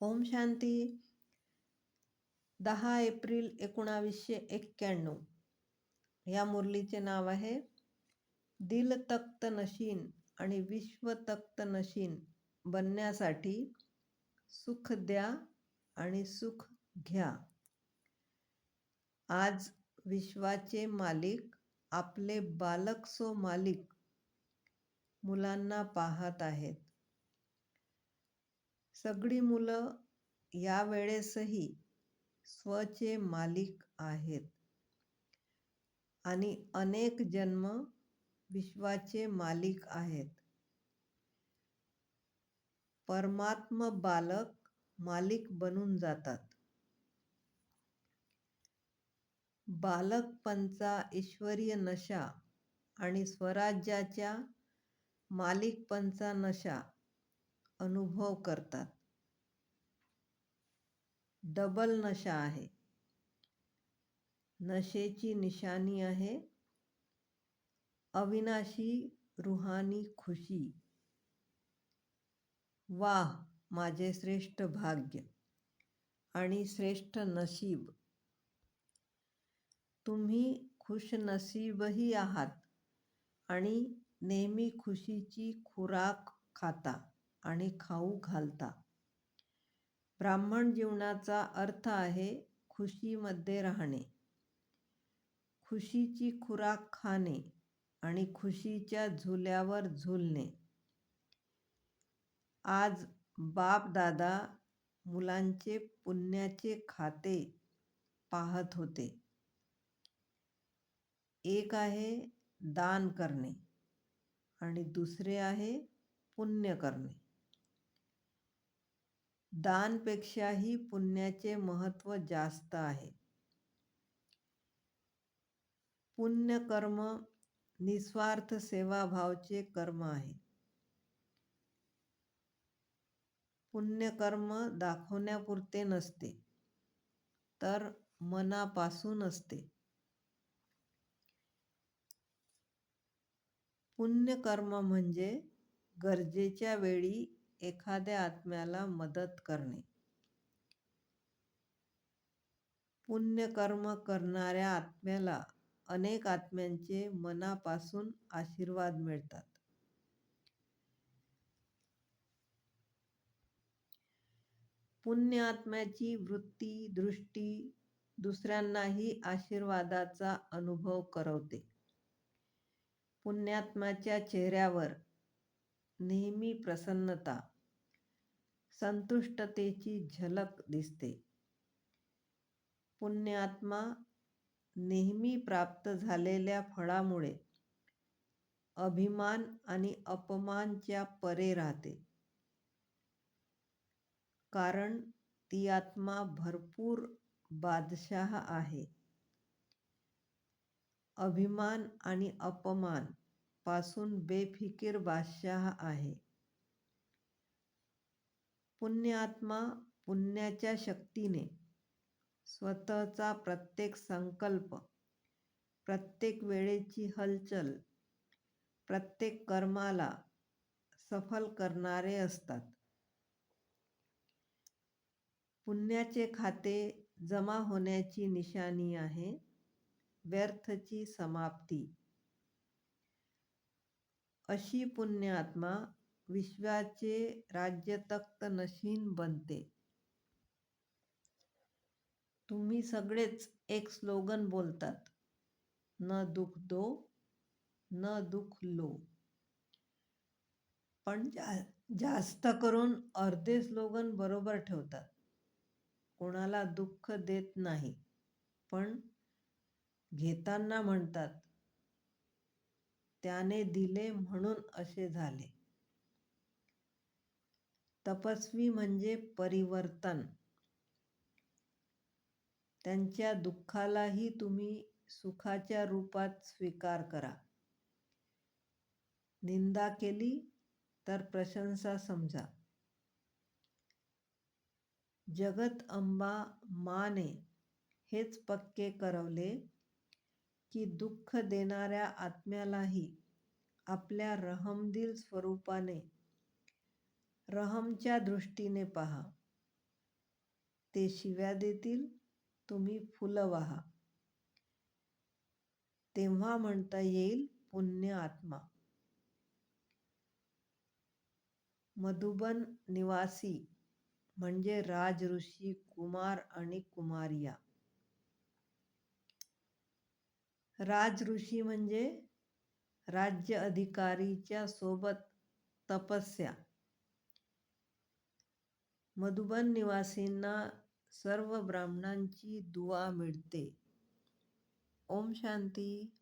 ओम शांती. दहा एप्रिल एकोणावीसशे एक्क्याण्णव. या मुरलीचे नाव आहे दिल तख्त नशीन आणि विश्व तख्त नशीन बनण्यासाठी सुख द्या आणि सुख घ्या. आज विश्वाचे मालिक आपले बालक सो मालिक मुलांना पाहत आहेत. सगळी मुलं यावेळेसही स्वचे मालिक आहेत. आणि अनेक जन्म विश्वाचे मालिक आहेत. परमात्म बालक मालिक बनून जातात. बालकपणचा ईश्वरीय नशा आणि स्वराज्याच्या मालिकपणचा नशा अनुभव करतात. डबल नशा आहे. नशेची निशाणी आहे. अविनाशी रुहानी खुशी. वाह माझे श्रेष्ठ भाग्य आणि श्रेष्ठ नशीब. तुम्ही खुशनसीबही आहात आणि नेहमी खुशीची खुराक खाता. आणि खाऊ घालता. ब्राह्मण जीवनाचा अर्थ आहे खुशीमध्ये राहणे. खुशीची खुराक खाणे आणि खुशीच्या झुल्यावर झुलणे. आज बाप दादा मुलांचे पुण्याचे खाते पाहत होते. एक आहे दान करणे आणि दुसरे आहे पुण्य करणे. दानपेक्षाही पुण्याचे महत्त्व जास्त आहे. पुण्यकर्म निस्वार्थ सेवाभावचे कर्म आहे. पुण्यकर्म दाखवण्यापुरते नसते तर मनापासून असते पुण्यकर्म म्हणजे गरजेच्या वेळी एखाद्या आत्म्याला मदत करणे. पुण्यकर्म करणाऱ्या आत्म्याला अनेक आत्म्यांचे मनापासून आशीर्वाद मिळतात. पुण्य आत्म्याची वृत्ती दृष्टी दुसऱ्यांनाही आशीर्वादाचा अनुभव करवते. पुण्यात्म्याच्या चेहऱ्यावर नेहमी प्रसन्नता. संतुष्टतेची झलक दिसते. पुण्यात्मा नेहमी प्राप्त झालेल्या फळामुळे अभिमान आणि अपमानच्या परे राहते. कारण ती आत्मा भरपूर बादशाह आहे. अभिमान आणि अपमान पासून बेफिकीर बादशाह आहे. पुण्यात्मा पुण्याच्या शक्तीने स्वतःचा प्रत्येक संकल्प प्रत्येक वेळेची हलचल प्रत्येक कर्माला सफल करणारे असतात. पुण्याचे खाते जमा होण्याची निशाणी आहे. व्यर्थची समाप्ती. अशी पुण्यात्मा विश्वाचे राज्य नशीन बनते. तुम्ही सगळेच एक स्लोगन बोलतात. न दुःख दो न दुःख लो. पण जा जास्त करून अर्धे स्लोगन बरोबर ठेवतात. कोणाला दुःख देत नाही. पण घेताना म्हणतात त्याने दिले म्हणून असे झाले. तपस्वी म्हणजे परिवर्तन. त्यांच्या दुःखालाही तुम्ही सुखाच्या रूपात स्वीकार करा. निंदा केली तर प्रशंसा समजा. जगत अंबा माने हेच पक्के करवले की दुःख देणाऱ्या आत्म्यालाही आपल्या रहमदिल स्वरूपाने रहमच्या दृष्टीने पहा. ते शिव्या देतील तुम्ही फुलं वाहा. तेव्हा म्हणता येईल पुण्य आत्मा. मधुबन निवासी म्हणजे राजऋषी कुमार आणि कुमारिया. राजऋषी म्हणजे राज्य अधिकारीच्या सोबत तपस्या. मधुबन निवासींना सर्व ब्राह्मणांची दुवा मिळते. ओम शांती.